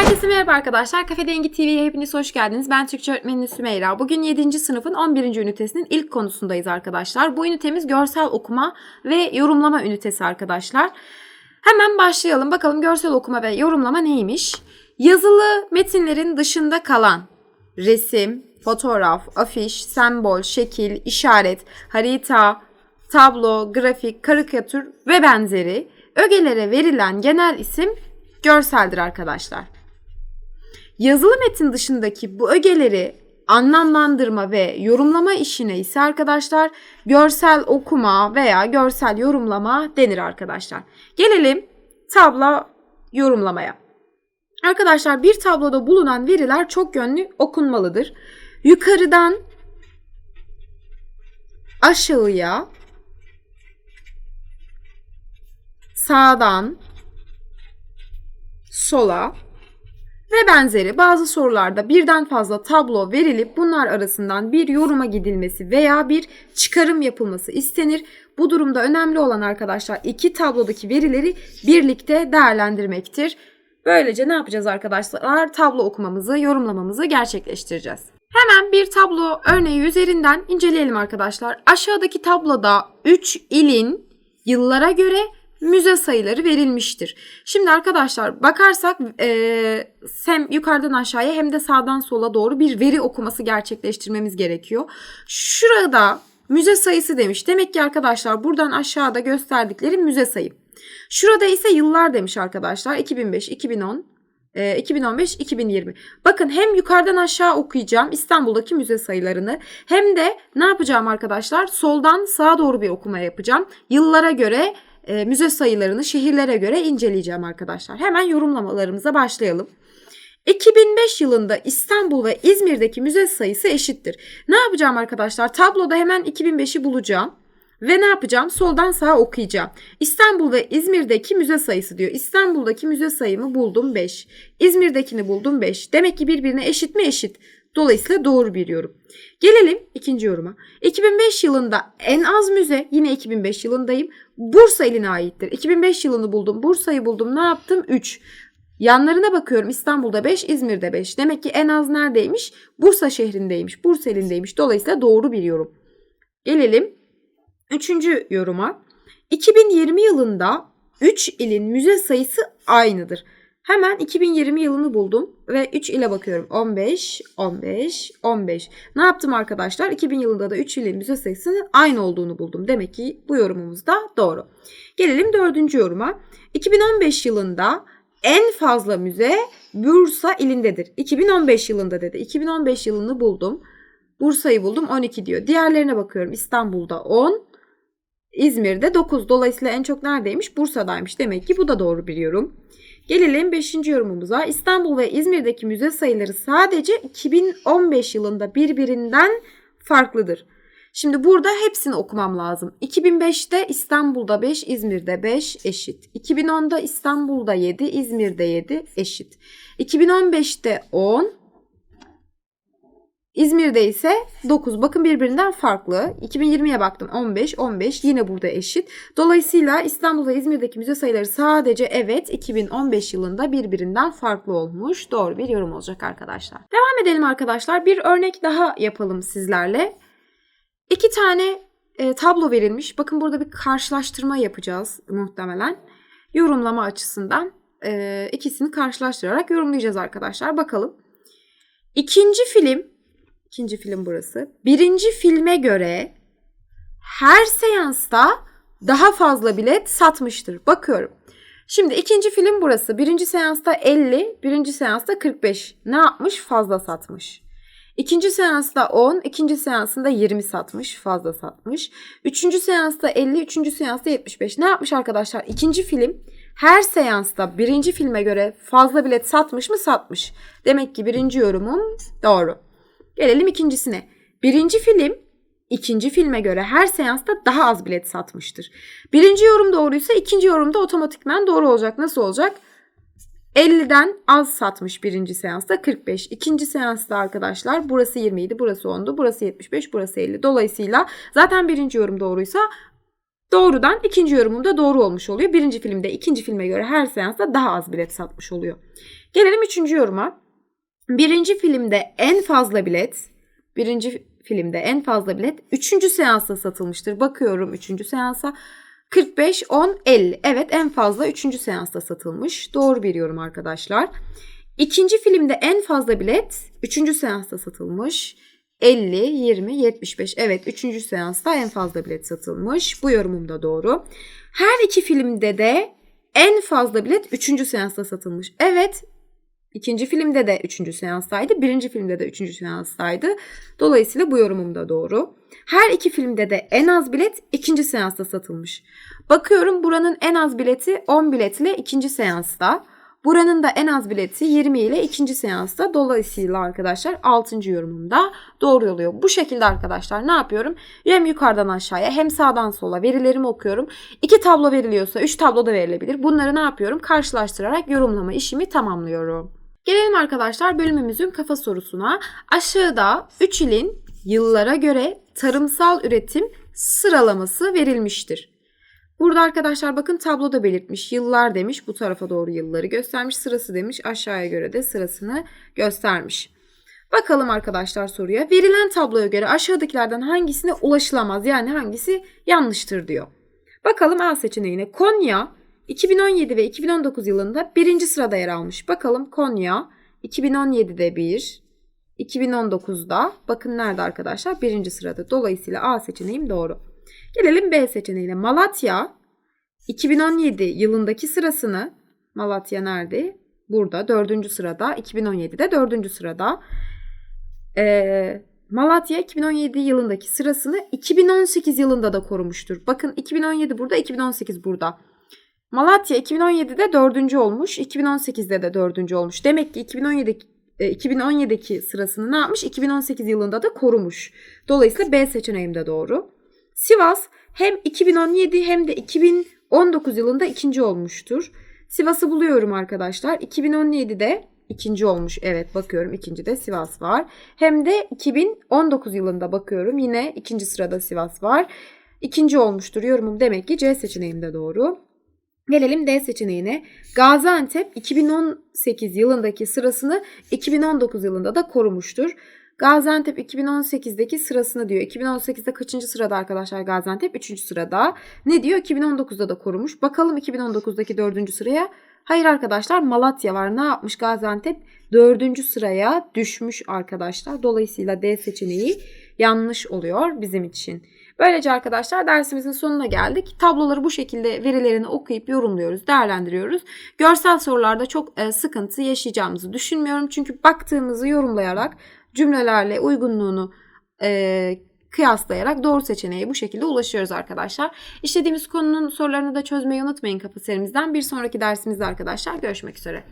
Herkese merhaba arkadaşlar. Kafe Dengi TV'ye hepiniz hoş geldiniz. Ben Türkçe öğretmeni Sümeyra. Bugün 7. sınıfın 11. ünitesinin ilk konusundayız arkadaşlar. Bu ünitemiz görsel okuma ve yorumlama ünitesi arkadaşlar. Hemen başlayalım. Bakalım görsel okuma ve yorumlama neymiş? Yazılı metinlerin dışında kalan resim, fotoğraf, afiş, sembol, şekil, işaret, harita, tablo, grafik, karikatür ve benzeri ögelere verilen genel isim görseldir arkadaşlar. Yazılı metin dışındaki bu ögeleri anlamlandırma ve yorumlama işine ise arkadaşlar görsel okuma veya görsel yorumlama denir arkadaşlar. Gelelim tablo yorumlamaya. Arkadaşlar bir tabloda bulunan veriler çok yönlü okunmalıdır. Yukarıdan aşağıya sağdan sola ve benzeri bazı sorularda birden fazla tablo verilip bunlar arasından bir yoruma gidilmesi veya bir çıkarım yapılması istenir. Bu durumda önemli olan arkadaşlar iki tablodaki verileri birlikte değerlendirmektir. Böylece ne yapacağız arkadaşlar? Tablo okumamızı, yorumlamamızı gerçekleştireceğiz. Hemen bir tablo örneği üzerinden inceleyelim arkadaşlar. Aşağıdaki tabloda 3 ilin yıllara göre müze sayıları verilmiştir. Şimdi arkadaşlar bakarsak e, hem yukarıdan aşağıya hem de sağdan sola doğru bir veri okuması gerçekleştirmemiz gerekiyor. Şurada müze sayısı demiş. Demek ki arkadaşlar buradan aşağıda gösterdikleri müze sayı. Şurada ise yıllar demiş arkadaşlar. 2005, 2010, 2015, 2020. Bakın hem yukarıdan aşağı okuyacağım İstanbul'daki müze sayılarını hem de ne yapacağım arkadaşlar? Soldan sağa doğru bir okuma yapacağım. Yıllara göre e, müze sayılarını şehirlere göre inceleyeceğim arkadaşlar. Hemen yorumlamalarımıza başlayalım. 2005 yılında İstanbul ve İzmir'deki müze sayısı eşittir. Ne yapacağım arkadaşlar? Tabloda hemen 2005'i bulacağım. Ve ne yapacağım? Soldan sağa okuyacağım. İstanbul ve İzmir'deki müze sayısı diyor. İstanbul'daki müze sayımı buldum 5. İzmir'dekini buldum 5. Demek ki birbirine eşit mi? Eşit. Dolayısıyla doğru bir yorum. Gelelim ikinci yoruma. 2005 yılında en az müze, yine 2005 yılındayım. Bursa iline aittir. 2005 yılını buldum. Bursa'yı buldum. Ne yaptım? 3. Yanlarına bakıyorum. İstanbul'da 5, İzmir'de 5. Demek ki en az neredeymiş? Bursa şehrindeymiş. Bursa ilindeymiş. Dolayısıyla doğru bir yorum. Gelelim üçüncü yoruma. 2020 yılında 3 ilin müze sayısı aynıdır. Hemen 2020 yılını buldum ve 3 ile bakıyorum. 15, 15, 15. Ne yaptım arkadaşlar? 2000 yılında da 3 ilin müze sayısının aynı olduğunu buldum. Demek ki bu yorumumuz da doğru. Gelelim dördüncü yoruma. 2015 yılında en fazla müze Bursa ilindedir. 2015 yılında dedi. 2015 yılını buldum. Bursa'yı buldum 12 diyor. Diğerlerine bakıyorum. İstanbul'da 10, İzmir'de 9. Dolayısıyla en çok neredeymiş? Bursa'daymış. Demek ki bu da doğru bir yorum. Gelelim 5. yorumumuza. İstanbul ve İzmir'deki müze sayıları sadece 2015 yılında birbirinden farklıdır. Şimdi burada hepsini okumam lazım. 2005'te İstanbul'da 5, İzmir'de 5 eşit. 2010'da İstanbul'da 7, İzmir'de 7 eşit. 2015'te 10, İzmir'de ise 9. Bakın birbirinden farklı. 2020'ye baktım 15, 15 yine burada eşit. Dolayısıyla İstanbul ve İzmir'deki müze sayıları sadece evet 2015 yılında birbirinden farklı olmuş. Doğru bir yorum olacak arkadaşlar. Devam edelim arkadaşlar. Bir örnek daha yapalım sizlerle. İki tane e, tablo verilmiş. Bakın burada bir karşılaştırma yapacağız muhtemelen. Yorumlama açısından e, ikisini karşılaştırarak yorumlayacağız arkadaşlar. Bakalım. İkinci film İkinci film burası. Birinci filme göre her seansta daha fazla bilet satmıştır. Bakıyorum. Şimdi ikinci film burası. Birinci seansta 50, birinci seansta 45. Ne yapmış? Fazla satmış. İkinci seansta 10, ikinci seansında 20 satmış, fazla satmış. Üçüncü seansta 50, üçüncü seansta 75. Ne yapmış arkadaşlar? İkinci film her seansta birinci filme göre fazla bilet satmış mı? Satmış. Demek ki birinci yorumum doğru. Gelelim ikincisine. Birinci film ikinci filme göre her seansta daha az bilet satmıştır. Birinci yorum doğruysa ikinci yorum da otomatikman doğru olacak. Nasıl olacak? 50'den az satmış birinci seansta 45. İkinci seansta arkadaşlar burası 27, burası 10'du, burası 75, burası 50. Dolayısıyla zaten birinci yorum doğruysa Doğrudan ikinci yorumum da doğru olmuş oluyor. Birinci filmde ikinci filme göre her seansta daha az bilet satmış oluyor. Gelelim üçüncü yoruma. Birinci filmde en fazla bilet, birinci filmde en fazla bilet üçüncü seansta satılmıştır. Bakıyorum üçüncü seansa 45, 10, 50. Evet en fazla üçüncü seansta satılmış. Doğru bir yorum arkadaşlar. İkinci filmde en fazla bilet üçüncü seansta satılmış. 50, 20, 75. Evet üçüncü seansta en fazla bilet satılmış. Bu yorumum da doğru. Her iki filmde de en fazla bilet üçüncü seansta satılmış. Evet ikinci filmde de üçüncü seanstaydı. Birinci filmde de üçüncü seanstaydı. Dolayısıyla bu yorumum da doğru. Her iki filmde de en az bilet ikinci seansta satılmış. Bakıyorum buranın en az bileti 10 bilet ile ikinci seansta. Buranın da en az bileti 20 ile ikinci seansta. Dolayısıyla arkadaşlar 6. yorumumda doğru oluyor. Bu şekilde arkadaşlar ne yapıyorum? Hem yukarıdan aşağıya hem sağdan sola verilerimi okuyorum. İki tablo veriliyorsa 3 tablo da verilebilir. Bunları ne yapıyorum? Karşılaştırarak yorumlama işimi tamamlıyorum. Gelelim arkadaşlar bölümümüzün kafa sorusuna. Aşağıda 3 ilin yıllara göre tarımsal üretim sıralaması verilmiştir. Burada arkadaşlar bakın tabloda belirtmiş. Yıllar demiş. Bu tarafa doğru yılları göstermiş. Sırası demiş. Aşağıya göre de sırasını göstermiş. Bakalım arkadaşlar soruya. Verilen tabloya göre aşağıdakilerden hangisine ulaşılamaz? Yani hangisi yanlıştır diyor. Bakalım A seçeneğine. Konya 2017 ve 2019 yılında birinci sırada yer almış. Bakalım Konya 2017'de bir, 2019'da bakın nerede arkadaşlar? Birinci sırada. Dolayısıyla A seçeneğim doğru. Gelelim B seçeneğine. Malatya 2017 yılındaki sırasını Malatya nerede? Burada dördüncü sırada. 2017'de dördüncü sırada. Ee, Malatya 2017 yılındaki sırasını 2018 yılında da korumuştur. Bakın 2017 burada, 2018 burada. Malatya 2017'de dördüncü olmuş, 2018'de de dördüncü olmuş. Demek ki 2017 e, 2017'deki sırasını ne yapmış? 2018 yılında da korumuş. Dolayısıyla B seçeneğim de doğru. Sivas hem 2017 hem de 2019 yılında ikinci olmuştur. Sivas'ı buluyorum arkadaşlar. 2017'de ikinci olmuş. Evet bakıyorum ikinci de Sivas var. Hem de 2019 yılında bakıyorum. Yine ikinci sırada Sivas var. İkinci olmuştur yorumum demek ki C seçeneğim de doğru. Gelelim D seçeneğine. Gaziantep 2018 yılındaki sırasını 2019 yılında da korumuştur. Gaziantep 2018'deki sırasını diyor. 2018'de kaçıncı sırada arkadaşlar Gaziantep? Üçüncü sırada. Ne diyor? 2019'da da korumuş. Bakalım 2019'daki dördüncü sıraya. Hayır arkadaşlar Malatya var. Ne yapmış Gaziantep? Dördüncü sıraya düşmüş arkadaşlar. Dolayısıyla D seçeneği yanlış oluyor bizim için. Böylece arkadaşlar dersimizin sonuna geldik. Tabloları bu şekilde verilerini okuyup yorumluyoruz, değerlendiriyoruz. Görsel sorularda çok e, sıkıntı yaşayacağımızı düşünmüyorum. Çünkü baktığımızı yorumlayarak cümlelerle uygunluğunu e, kıyaslayarak doğru seçeneğe bu şekilde ulaşıyoruz arkadaşlar. İşlediğimiz konunun sorularını da çözmeyi unutmayın kapı serimizden. Bir sonraki dersimizde arkadaşlar görüşmek üzere.